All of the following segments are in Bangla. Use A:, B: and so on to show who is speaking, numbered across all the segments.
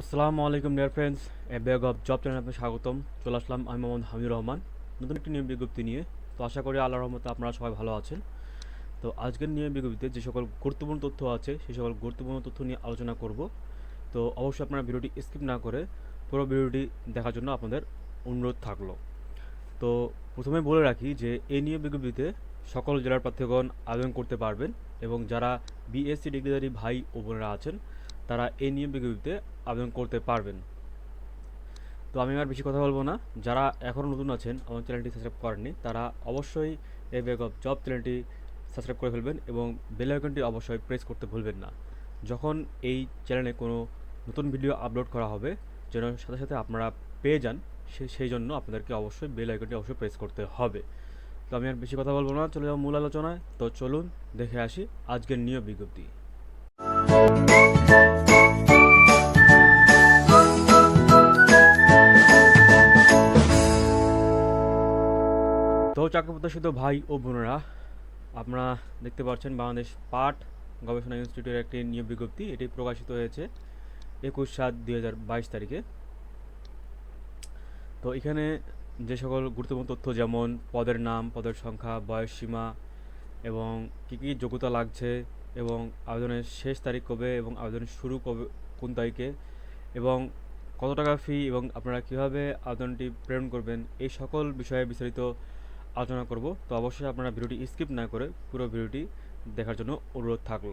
A: আসসালামু আলাইকুম dear friends a bag of job চ্যানেলে আপনাকে স্বাগতম। চলে আসলাম আমি মোহাম্মদ হামিদুর রহমান। নতুন একটি নিয়ম বিজ্ঞপ্তি নিয়ে। তো আশা করি আল্লাহর রহমতে আপনারা সবাই ভালো আছেন। তো আজকের নিয়ম বিজ্ঞপ্তিতে যে সকল গুরুত্বপূর্ণ তথ্য আছে, সেই সকল গুরুত্বপূর্ণ তথ্য নিয়ে আলোচনা করব। তো অবশ্যই আপনারা ভিডিওটি স্কিপ না করে পুরো ভিডিওটি দেখার জন্য আপনাদের অনুরোধ থাকল। তো প্রথমে বলে রাখি যে, এই নিয়ম বিজ্ঞপ্তিতে সকল জেলার প্রার্থীগণ আবেদন করতে পারবেন এবং যারা বিএসসি ডিগ্রিধারী ভাই ও বোনেরা আছেন তারা এই নিয়ম বিজ্ঞপ্তিতে আবেদন করতে পারবেন। তো আমি আর বেশি কথা বলব না। যারা এখনও নতুন আছেন আমার চ্যানেলটি সাবস্ক্রাইব করেননি, তারা অবশ্যই এই ব্যাগ অফ জব চ্যানেলটি সাবস্ক্রাইব করে ফেলবেন এবং বেল আইকনটি অবশ্যই প্রেস করতে ভুলবেন না। যখন এই চ্যানেলে কোনো নতুন ভিডিও আপলোড করা হবে, যেন সাথে সাথে আপনারা পেয়ে যান সেই জন্য আপনাদেরকে অবশ্যই বেল আইকনটি অবশ্যই প্রেস করতে হবে। তো আমি আর বেশি কথা বলব না, চলে যাব মূল আলোচনায়। তো চলুন, দেখে আসি আজকের নিয়োগ বিজ্ঞপ্তি। তো চাকরি প্রত্যাশিত ভাই ও বোনেরা, আপনারা দেখতে পাচ্ছেন বাংলাদেশ পাট গবেষণা ইনস্টিটিউটের একটি নিয়োগ বিজ্ঞপ্তি। এটি প্রকাশিত হয়েছে একুশ সাত দুই হাজার বাইশ তারিখে। তো এখানে যে সকল গুরুত্বপূর্ণ তথ্য যেমন পদের নাম, পদের সংখ্যা, বয়স সীমা এবং কী কী যোগ্যতা লাগছে এবং আবেদনের শেষ তারিখ কবে এবং আবেদন শুরু কবে, কোন তারিখে এবং কত টাকা ফি এবং আপনারা কীভাবে আবেদনটি প্রেরণ করবেন, এই সকল বিষয়ে বিস্তারিত আলোচনা করব। তো অবশ্যই আপনারা ভিডিওটি স্কিপ না করে পুরো ভিডিওটি দেখার জন্য অনুরোধ থাকল।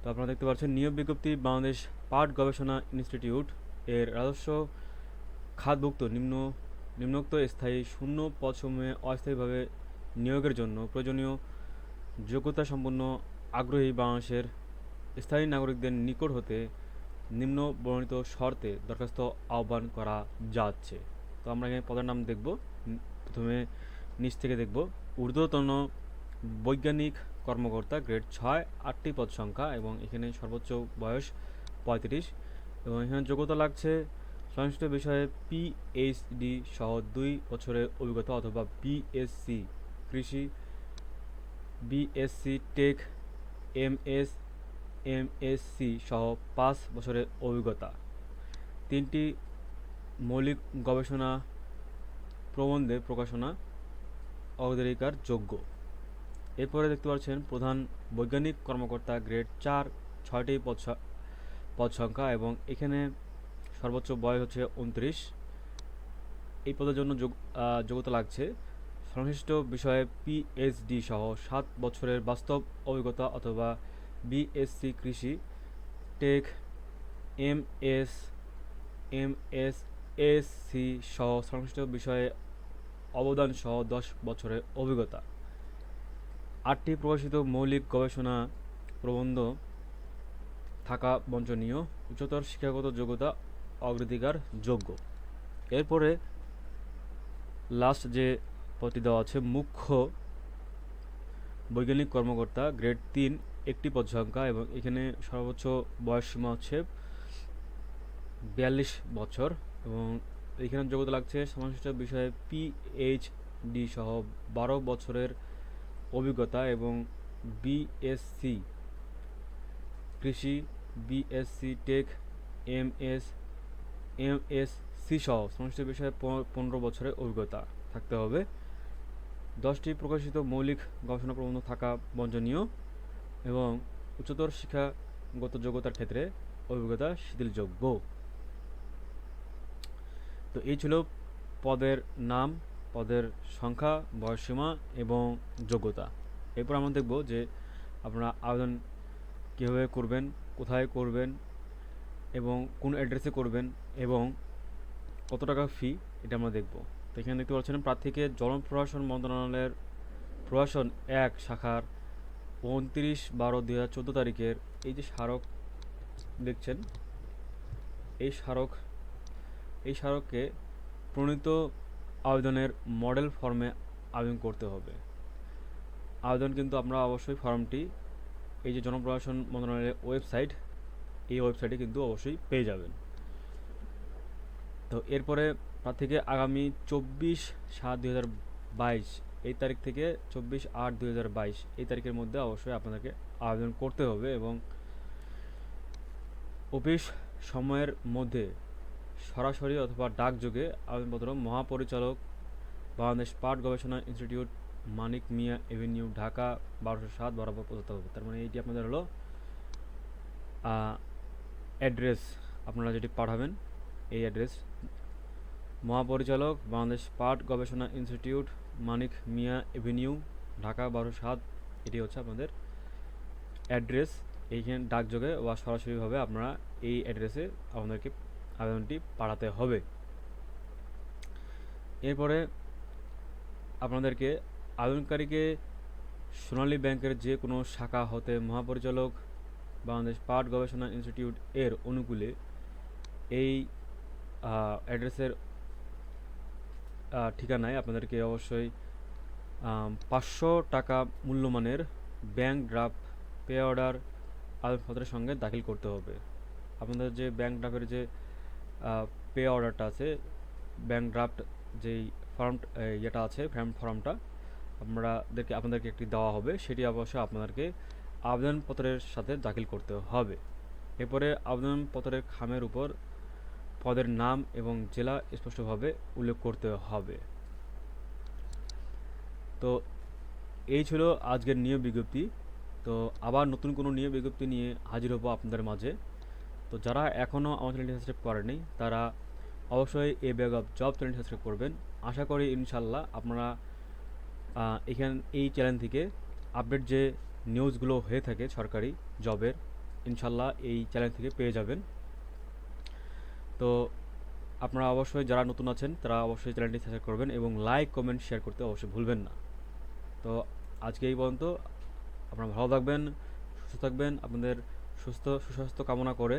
A: তো আপনারা দেখতে পাচ্ছেন, নিয়োগ বিজ্ঞপ্তি বাংলাদেশ পাট গবেষণা ইনস্টিটিউট এর রাজস্ব খাতভুক্ত নিম্ন, নিম্নোক্ত স্থায়ী শূন্য পদসমূহে অস্থায়ীভাবে নিয়োগের জন্য প্রয়োজনীয় যোগ্যতা সম্পন্ন আগ্রহী বাংলাদেশের স্থায়ী নাগরিকদের নিকট হতে নিম্ন বর্ণিত শর্তে দরখাস্ত আহ্বান করা যাচ্ছে। তো আমরা এখানে পদের নাম দেখব। প্রথমে নিচ থেকে দেখব। ঊর্ধ্বতন বৈজ্ঞানিক কর্মকর্তা গ্রেড ছয়, আটটি পদ সংখ্যা এবং এখানে সর্বোচ্চ বয়স পঁয়ত্রিশ এবং এখানে যোগ্যতা লাগছে সংশ্লিষ্ট বিষয়ে পিএইচডি সহ দুই বছরের অভিজ্ঞতা অথবা বিএসসি কৃষি বিএসসি টেক এমএস এমএসসি সহ পাঁচ বছরের অভিজ্ঞতা। তিনটি মৌলিক গবেষণা প্রবন্ধে প্রকাশনা অগ্রাধিকার যোগ্য। এরপরে দেখতে পাচ্ছেন প্রধান বৈজ্ঞানিক কর্মকর্তা গ্রেড চার, ছয়টি পদ পদ সংখ্যা এবং এখানে সর্বোচ্চ বয়স হচ্ছে উনত্রিশ। এই পদের জন্য যোগ যোগ্যতা লাগছে। সংশ্লিষ্ট বিষয়ে পিএইচডি সহ সাত বছরের বাস্তব অভিজ্ঞতা অথবা বিএসসি কৃষি, tech, M S M S S C সহ সংশ্লিষ্ট বিষয়ে অবদান সহ দশ বছরের অভিজ্ঞতা। আটটি প্রকাশিত মৌলিক গবেষণা প্রবন্ধ থাকা বঞ্চনীয়। উচ্চতর শিক্ষাগত যোগ্যতা, অগ্রাধিকার যোগ্য। এরপরে লাস্ট যে পদটি দেওয়া আছে, মুখ্য বৈজ্ঞানিক কর্মকর্তা গ্রেড তিন, একটি পদ সংখ্যা এবং এখানে সর্বোচ্চ বয়স সীমা হচ্ছে বিয়াল্লিশ বছর এবং এখানে যোগ্যতা লাগছে সংশ্লিষ্ট বিষয়ে পিএইচডি সহ বারো বছরের অভিজ্ঞতা এবং বিএসসি কৃষি BSc tech M S M S C সহ সংশ্লিষ্ট বিষয়ে পনেরো বছরের অভিজ্ঞতা থাকতে হবে। দশটি প্রকাশিত মৌলিক গবেষণা প্রবন্ধ থাকা বঞ্চনীয় এবং উচ্চতর শিক্ষাগত যোগ্যতার ক্ষেত্রে অভিজ্ঞতা শিথিলযোগ্য। তো এই ছিল পদের নাম, পদের সংখ্যা বয়সসীমা এবং যোগ্যতা। এরপর আমরা দেখব যে আপনারা আবেদন কীভাবে করবেন, কোথায় করবেন এবং কোন অ্যাড্রেসে করবেন এবং কত টাকা ফি এটা আমরা দেখব। তো এখানে দেখতে পাচ্ছেন প্রার্থীকে জনপ্রশাসন মন্ত্রণালয়ের প্রশাসন এক, শাখার উনত্রিশ বারো দুই হাজার চোদ্দ তারিখের এই যে স্মারক দেখছেন, এই স্মারক এই স্মারককে প্রণীত আবেদনের মডেল ফর্মে আবেদন করতে হবে। আবেদন কিন্তু আমরা অবশ্যই ফর্মটি, এই যে জনপ্রশাসন মন্ত্রণালয়ের ওয়েবসাইট, এই ওয়েবসাইটে কিন্তু অবশ্যই পেয়ে যাবেন। তো এরপরে প্রার্থীকে আগামী চব্বিশ সাত দুই হাজার বাইশ, এই তারিখ থেকে চব্বিশ আট দুই হাজার বাইশ, এই তারিখের মধ্যে অবশ্যই আপনাদেরকে আবেদন করতে হবে এবং অফিস সময়ের মধ্যে সরাসরি অথবা ডাকযোগে আবেদনপত্র মহাপরিচালক বাংলাদেশ পাট গবেষণা ইনস্টিটিউট, মানিক মিয়া এভিনিউ, ঢাকা, বারোশো সাত বরাবর পৌঁছাতে হবে তার মানে এইটি আপনাদের হলো অ্যাড্রেস। আপনারা যেটি পাঠাবেন, এই অ্যাড্রেস। মহাপরিচালক বাংলাদেশ পাট গবেষণা ইনস্টিটিউট, মানিক মিয়া এভিনিউ, ঢাকা বারো সাত, এটি হচ্ছে আপনাদের অ্যাড্রেস। এইখানে ডাকযোগে বা সরাসরিভাবে আপনারা এই অ্যাড্রেসে আপনাদেরকে আবেদনটি পাঠাতে হবে। এরপরে আপনাদেরকে আবেদনকারীকে সোনালী ব্যাংকের যে কোনো শাখা হতে মহাপরিচালক, বাংলাদেশ পাট গবেষণা ইনস্টিটিউট এর অনুকূলে এই অ্যাড্রেসের ঠিকানায় আপনাদেরকে অবশ্যই পাঁচশো টাকা মূল্যমানের ব্যাংক ড্রাফট পে অর্ডার আবেদনপত্রের সঙ্গে দাখিল করতে হবে। আপনাদের যে ব্যাংক ড্রাফের যে পে অর্ডারটা আছে ব্যাংক ড্রাফট যেই ফর্ম ইয়েটা আছে ফর্ম ফর্মটা আপনাদেরকে আপনাদেরকে একটি দেওয়া হবে, সেটি অবশ্যই আপনাদেরকে আবেদনপত্রের সাথে দাখিল করতে হবে। এরপরে আবেদনপত্রের খামের উপর পদের নাম এবং জেলা স্পষ্টভাবে উল্লেখ করতে হবে। তো এই ছিল আজকের নিয়োগ বিজ্ঞপ্তি। তো আবার নতুন কোনো নিয়োগ বিজ্ঞপ্তি নিয়ে হাজির হব আপনাদের মাঝে। তো যারা এখনও আমার চ্যানেলটি সাবস্ক্রাইব করেনি তারা অবশ্যই এ ব্যাগ অফ জব চ্যানেলটি সাবস্ক্রাইব করবেন। আশা করি ইনশাল্লাহ আপনারা এখান, এই চ্যানেল থেকে আপডেট যে নিউজগুলো হয়ে থাকে সরকারি জবের ইনশাল্লাহ এই চ্যানেল থেকে পেয়ে যাবেন। তো আপনারা অবশ্যই যারা নতুন আছেন, তারা অবশ্যই চ্যানেলটি সাবস্ক্রাইব করবেন এবং লাইক কমেন্ট শেয়ার করতে অবশ্যই ভুলবেন না। তো আজকে এই পর্যন্ত, আপনারা ভালো থাকবেন, সুস্থ থাকবেন, আপনাদের সুস্থ, সুস্বাস্থ্য কামনা করে